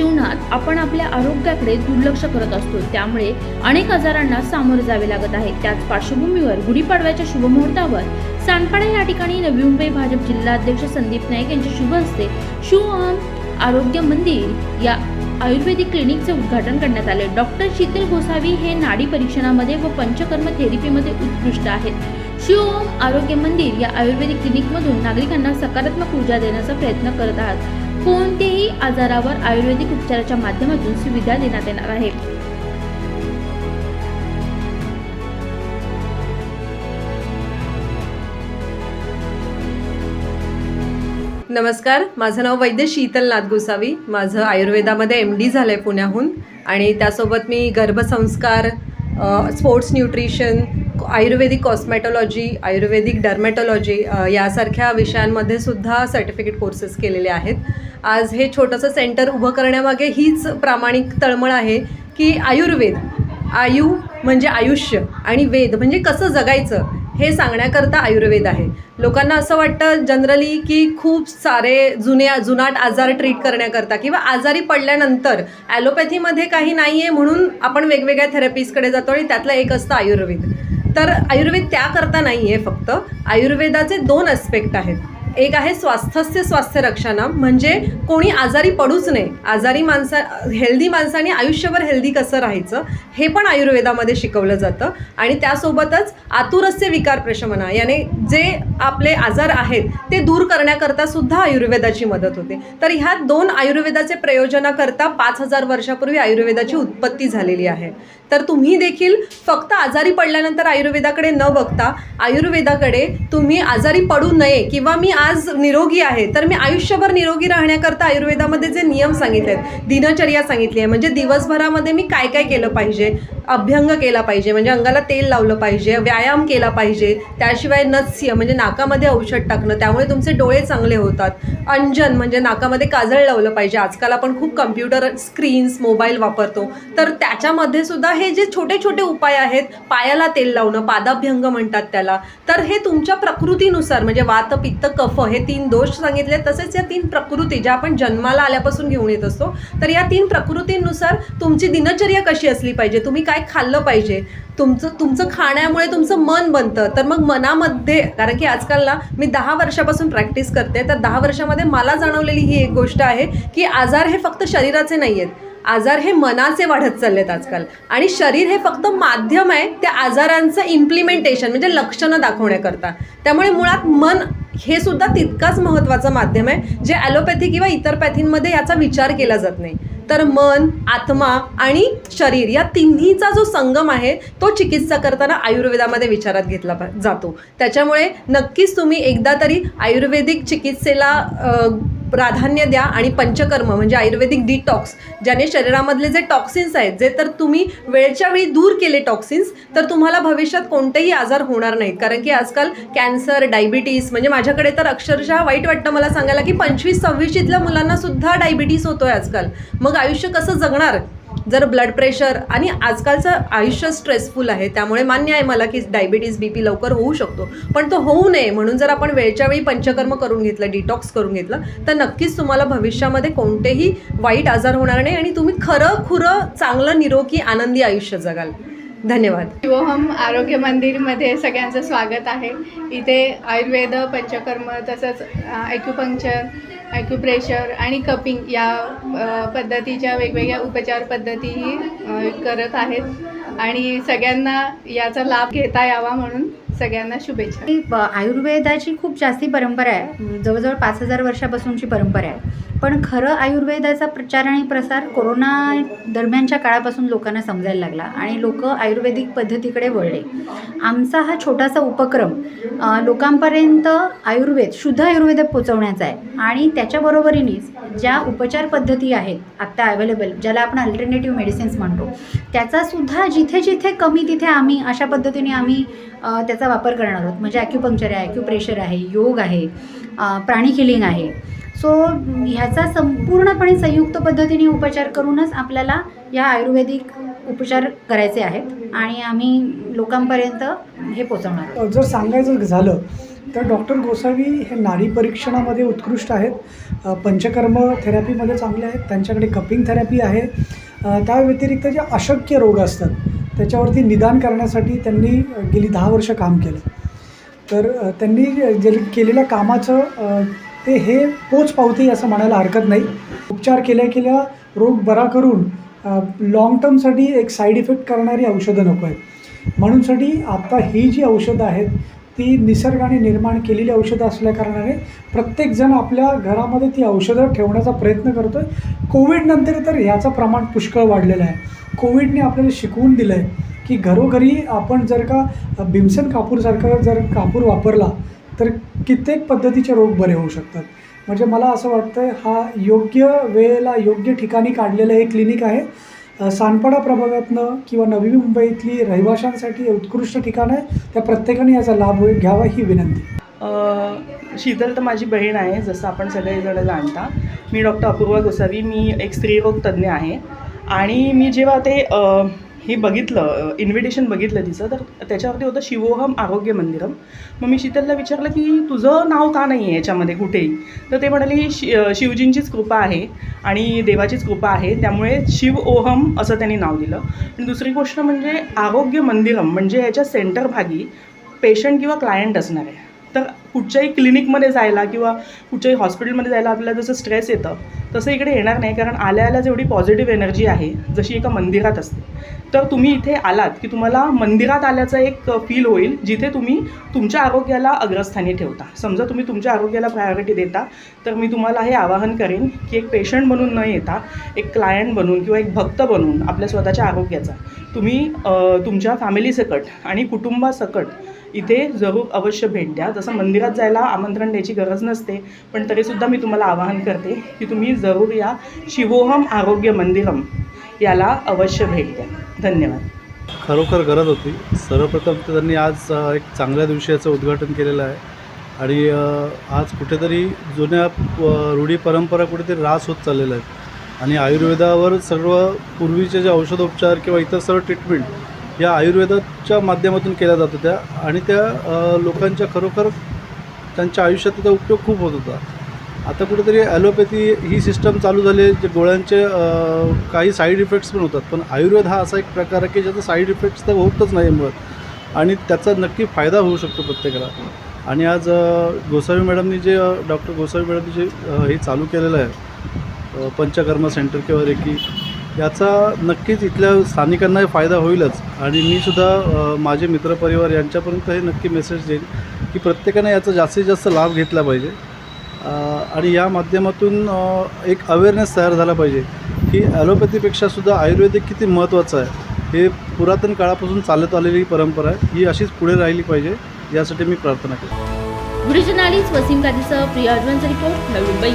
जीवनात आपण आपल्या आरोग्याकडे दुर्लक्ष करत असतो. त्यामुळे अनेक आजारांना सामोरे जावे लागत आहे. त्याच पार्श्वभूमीवर गुढीपाडव्याच्या शुभमुहूर्तावर सांडपाडा या ठिकाणी नवी मुंबई भाजप जिल्हाध्यक्ष संदीप नाईक यांच्या शुभ हस्ते शिवहम आरोग्य मंदिर या आयुर्वेदिक क्लिनिकचे उद्घाटन करण्यात आले. डॉक्टर शीतल गोसावी हे नाडी परीक्षणामध्ये व पंचकर्म थेरपीमध्ये उत्कृष्ट आहेत. शिवओम आरोग्य मंदिर या आयुर्वेदिक क्लिनिकमधून नागरिकांना सकारात्मक ऊर्जा देण्याचा प्रयत्न करत आहात. कोणत्याही आजारावर आयुर्वेदिक उपचाराच्या माध्यमातून सुविधा देण्यात येणार आहे. नमस्कार माझं नाव वैद्य शीतल नाथ गोसावी. माझं आयुर्वेदामध्ये एम डी झालं आहे पुण्याहून. आणि त्यासोबत मी गर्भसंस्कार sports nutrition ayurvedic cosmetology ayurvedic dermatology यासारख्या विषयांमध्ये सुद्धा सर्टिफिकेट कोर्सेस केलेले आहेत. आज हे छोटंसं सेंटर उभं करण्यामागे हीच प्रामाणिक तळमळ आहे की आयुर्वेद आयु म्हणजे आयुष्य आणि वेद म्हणजे कसं जगायचं हे सांगण्याकरता आयुर्वेद आहे. लोकांना असं वाटतं जनरली की खूप सारे जुने जुनाट आजार ट्रीट करण्याकरता किंवा आजारी पडल्यानंतर ॲलोपॅथीमध्ये काही नाही आहे म्हणून आपण वेगवेगळ्या थेरपीजकडे जातो आणि त्यातलं एक असतं आयुर्वेद. तर आयुर्वेद त्याकरता नाही आहे फक्त. आयुर्वेदाचे दोन अस्पेक्ट आहेत. एक आहे स्वास्थ्यस्य स्वास्थ्य रक्षणम म्हणजे कोणी आजारी पडूच नये. आजारी माणसा हेल्दी माणसाने आयुष्यभर हेल्दी कसं राहायचं हे पण आयुर्वेदामध्ये शिकवलं जातं. आणि त्यासोबतच आतुरस्य विकार प्रशमना याने जे आपले आजार आहेत ते दूर करण्याकरता सुद्धा आयुर्वेदाची मदत होते. तर ह्या दोन आयुर्वेदाचे प्रयोजनाकरता पाच हजार वर्षापूर्वी आयुर्वेदाची उत्पत्ती झालेली आहे. तर तुम्ही देखील फक्त आजारी पडल्यानंतर आयुर्वेदाकडे न बघता आयुर्वेदाकडे तुम्ही आजारी पडू नये किंवा मी आज निरोगी आहे. तर मी आयुष्यभर निरोगी राहण्याकरता आयुर्वेदामध्ये जे नियम सांगितले आहेत दिनचर्या सांगितली आहे. म्हणजे दिवसभरामध्ये मी काय काय केलं पाहिजे? अभ्यंग केला पाहिजे. म्हणजे अंगाला तेल लावलं पाहिजे व्यायाम केला पाहिजे. त्याशिवाय नस्य म्हणजे नाकामध्ये औषध टाकणं त्यामुळे तुमचे डोळे चांगले होतात. अंजन म्हणजे नाकामध्ये काजळ लावलं पाहिजे. आजकाल आपण खूप कम्प्युटर स्क्रीन्स मोबाईल वापरतो. तर त्याच्यामध्ये सुद्धा हे जे छोटे छोटे उपाय आहेत पायाला तेल लावणं पादाभ्यंग म्हणतात त्याला. तर हे तुमच्या प्रकृतीनुसार म्हणजे वात पित्त कफ हे तीन दोष सांगितले. तसेच या तीन प्रकृती ज्या आपण जन्माला आल्यापासून घेऊन येत असतो तर या तीन प्रकृतींनुसार तुमची दिनचर्या कशी असली पाहिजे? तुम्ही काय खाल्लं पाहिजे? तुमचं तुमचं खाण्यामुळे तुमचं मन बनतं. तर मग मनामध्ये कारण की आजकाल ना मी दहा वर्षापासून प्रॅक्टिस करते तर दहा वर्षामध्ये मला जाणवलेली ही एक गोष्ट आहे की आजार हे फक्त शरीराचे नाही आहेत आजार हे मनाचे वाढत चाललेत आजकाल. आणि शरीर हे फक्त माध्यम आहे त्या आजारांचं इम्प्लिमेंटेशन म्हणजे लक्षणं दाखवण्याकरता. त्यामुळे मुळात मन हे सुद्धा तितकाच महत्त्वाचं माध्यम आहे जे ॲलोपॅथी किंवा इतर पॅथींमध्ये याचा विचार केला जात नाही. तर मन आत्मा आणि शरीर या तिन्हीचा जो संगम आहे तो चिकित्सा करताना आयुर्वेदामध्ये विचारात घेतला जातो. त्याच्यामुळे नक्कीच तुम्ही एकदा तरी आयुर्वेदिक चिकित्सेला प्राधान्य द्या आणि पंचकर्म म्हणजे आयुर्वेदिक डिटॉक्स ज्याने शरीरामधले जे टॉक्सिन्स आहेत जे तर तुम्ही वेळच्या वेळी दूर केले टॉक्सिन्स तर तुम्हाला भविष्यात कोणतेही आजार होणार नाहीत. कारण की आजकाल कॅन्सर डायबिटीस म्हणजे माझ्याकडे तर अक्षरशः वाईट वाटतं मला सांगायला की पंचवीस सव्वीशीतल्या मुलांना सुद्धा डायबिटीस होतोय आजकाल. मग आयुष्य कसं जगणार? जर ब्लड प्रेशर आणि आजकालचं आयुष्य स्ट्रेसफुल आहे त्यामुळे मान्य आहे मला की डायबिटीज बी पी लवकर होऊ शकतो. पण तो होऊ नये म्हणून जर आपण वेळच्या वेळी पंचकर्म करून घेतलं डिटॉक्स करून घेतलं तर नक्कीच तुम्हाला भविष्यामध्ये कोणतेही वाईट आजार होणार नाही आणि तुम्ही खरं खुरं चांगलं निरोगी आनंदी आयुष्य जगाल. धन्यवाद. शिवोहम आरोग्य मंदिरमध्ये सगळ्यांचं स्वागत आहे. इथे आयुर्वेद पंचकर्म तसंच ॲक्युपंक्चर ॲक्युप्रेशर आणि कपिंग या पद्धतीच्या वेगवेगळ्या उपचार पद्धतीही करत आहेत. आणि सगळ्यांना याचा लाभ घेता यावा म्हणून सगळ्यांना शुभेच्छा. आयुर्वेदाची खूप जास्ती परंपरा आहे. जवळजवळ पाच हजार वर्षापासूनची परंपरा आहे. पण खरं आयुर्वेदाचा प्रचार आणि प्रसार कोरोना दरम्यानच्या काळापासून लोकांना समजायला लागला आणि लोक आयुर्वेदिक पद्धतीकडे वळले. आमचा हा छोटासा उपक्रम लोकांपर्यंत आयुर्वेद शुद्ध आयुर्वेद पोचवण्याचा आहे. आणि त्याच्याबरोबरीनेच ज्या उपचार पद्धती आहेत आत्ता अवेलेबल ज्याला आपण अल्टरनेटिव्ह मेडिसिन्स म्हणतो त्याचासुद्धा जिथे जिथे कमी तिथे आम्ही अशा पद्धतीने आम्ही त्याचा वापर करणार आहोत. म्हणजे ॲक्युपंक्चर आहे ॲक्युप्रेशर आहे योग आहे प्राणी प्राणिक हिलिंग आहे. सो ह्याचा संपूर्णपणे संयुक्त पद्धतीने उपचार करूनच आपल्याला या आयुर्वेदिक उपचार करायचे आहेत आणि आम्ही लोकांपर्यंत हे पोचवणार जर सांगायचं झालं तर डॉक्टर गोसावी हे नाडी परीक्षणामध्ये उत्कृष्ट आहेत. पंचकर्म थेरपीमध्ये चांगले आहेत. त्यांच्याकडे कपिंग थेरपी आहे. त्या व्यतिरिक्त जे अशक्य रोग असतात त्याच्यावरती निदान करण्यासाठी त्यांनी गेली दहा वर्ष काम केलं. तर त्यांनी जे केलेल्या कामाचं ते हे पोच पावते असं म्हणायला हरकत नाही. उपचार केल्या केल्या रोग बरा करून लाँग टर्मसाठी एक साईड इफेक्ट करणारी औषधं नको आहेत. म्हणूनसाठी आत्ता ही जी औषधं आहेत ती निसर्गाने निर्माण केलेली औषधं असल्याकारणाने प्रत्येकजण आपल्या घरामध्ये ती औषधं ठेवण्याचा प्रयत्न करतो आहे कोविडनंतर तर ह्याचं प्रमाण पुष्कळ वाढलेलं आहे. कोविडने आपल्याला शिकवून दिलं आहे की घरोघरी आपण जर का भीमसेन कापूरसारखा जर कापूर वापरला तर कित्येक पद्धतीचे रोग बरे होऊ शकतात. म्हणजे मला असं वाटतं हा योग्य वेळेला योग्य ठिकाणी काढलेलं हे क्लिनिक आहे. सानपाडा प्रभागातनं किंवा नवी मुंबईतली रहिवाशांसाठी उत्कृष्ट ठिकाण आहे. त्या प्रत्येकाने याचा लाभ होईल घ्यावा ही विनंती. शीतल तर माझी बहीण आहे जसं आपण सगळेजण जाणता. मी डॉक्टर अपूर्वा गोसावी मी एक स्त्रीरोग तज्ज्ञ आहे. आणि मी जेव्हा ते हे बघितलं इन्व्हिटेशन बघितलं तिचं तर त्याच्यावरती होतं शिवोहम आरोग्य मंदिरम. मग मी शीतलला विचारलं की तुझं नाव का नाही आहे याच्यामध्ये कुठेही तर ते म्हणाली शि शिवजींचीच कृपा आहे आणि देवाचीच कृपा आहे त्यामुळे शिव ओहम असं त्यांनी नाव दिलं. आणि दुसरी गोष्ट म्हणजे आरोग्य मंदिरम म्हणजे याच्या सेंटर भागी पेशंट किंवा क्लायंट असणार. आहे तर कुठच्याही क्लिनिकमध्ये जायला किंवा कुठच्याही हॉस्पिटलमध्ये जायला आपल्याला जसं स्ट्रेस येतं तसं इकडे येणार नाही. कारण आल्या आल्या जेवढी पॉझिटिव्ह एनर्जी आहे जशी एका मंदिरात असते. तर तुम्ही इथे आलात की तुम्हाला मंदिरात आल्याचं एक फील होईल जिथे तुम्ही तुमच्या आरोग्याला अग्रस्थानी ठेवता. समजा तुम्ही तुमच्या आरोग्याला प्रायोरिटी देता तर मी तुम्हाला हे आवाहन करेन की एक पेशंट बनून न येता एक क्लायंट बनून किंवा एक भक्त बनून आपल्या स्वतःच्या आरोग्याचा तुम्ही तुमच्या फॅमिलीसकट आणि कुटुंबासकट इथे जरूर अवश्य भेट द्या. जसं मंदिरात जायला आमंत्रण द्यायची गरज नसते पण तरीसुद्धा मी तुम्हाला आवाहन करते की तुम्ही जरूर या शिवोहम आरोग्य मंदिरम. याला अवश्य भेट द्या. धन्यवाद. खरोखर गरज होती. सर्वप्रथम तर त्यांनी आज एक चांगल्या दिवशी याचं उद्घाटन केलेलं आहे. आणि आज कुठेतरी जुन्या रूढी परंपरा कुठेतरी रास होत चाललेल्या आहेत. आणि आयुर्वेदावर सर्व पूर्वीचे जे औषधोपचार किंवा इतर सर्व ट्रीटमेंट या आयुर्वेदाच्या माध्यमातून केल्या जात होत्या. आणि त्या लोकांच्या खरोखर त्यांच्या आयुष्यात त्याचा उपयोग खूप होत होता. आता कुठेतरी ॲलोपॅथी ही सिस्टम चालू झाली जे गोळ्यांचे काही साईड इफेक्ट्स पण होतात. पण आयुर्वेद हा असा एक प्रकार आहे की ज्याचा साईड इफेक्ट्स तर होतच नाही मुळात. आणि त्याचा नक्की फायदा होऊ शकतो प्रत्येकाला. आणि आज गोसावी मॅडमनी जे डॉक्टर गोसावी मॅडमनी जे हे चालू केलेलं आहे अ, पंचकर्म सेंटर किंवा रेकी याचा नक्कीच इथल्या स्थानिकांनाही फायदा होईलच. आणि मी सुद्धा माझे मित्रपरिवार यांच्यापर्यंत हे नक्की मेसेज देईन की प्रत्येकाने याचा जास्तीत जास्त लाभ घेतला पाहिजे. आणि या माध्यमातून एक अवेअरनेस तयार झाला पाहिजे की ॲलोपॅथीपेक्षा सुद्धा आयुर्वेदिक किती महत्त्वाचं आहे. हे पुरातन काळापासून चालत आलेली परंपरा आहे. ही अशीच पुढे राहिली पाहिजे. यासाठी मी प्रार्थना केली व्हिडिओ जर्नालिस्ट वसीम प्रिया अडवांचा रिपोर्ट नवी मुंबई.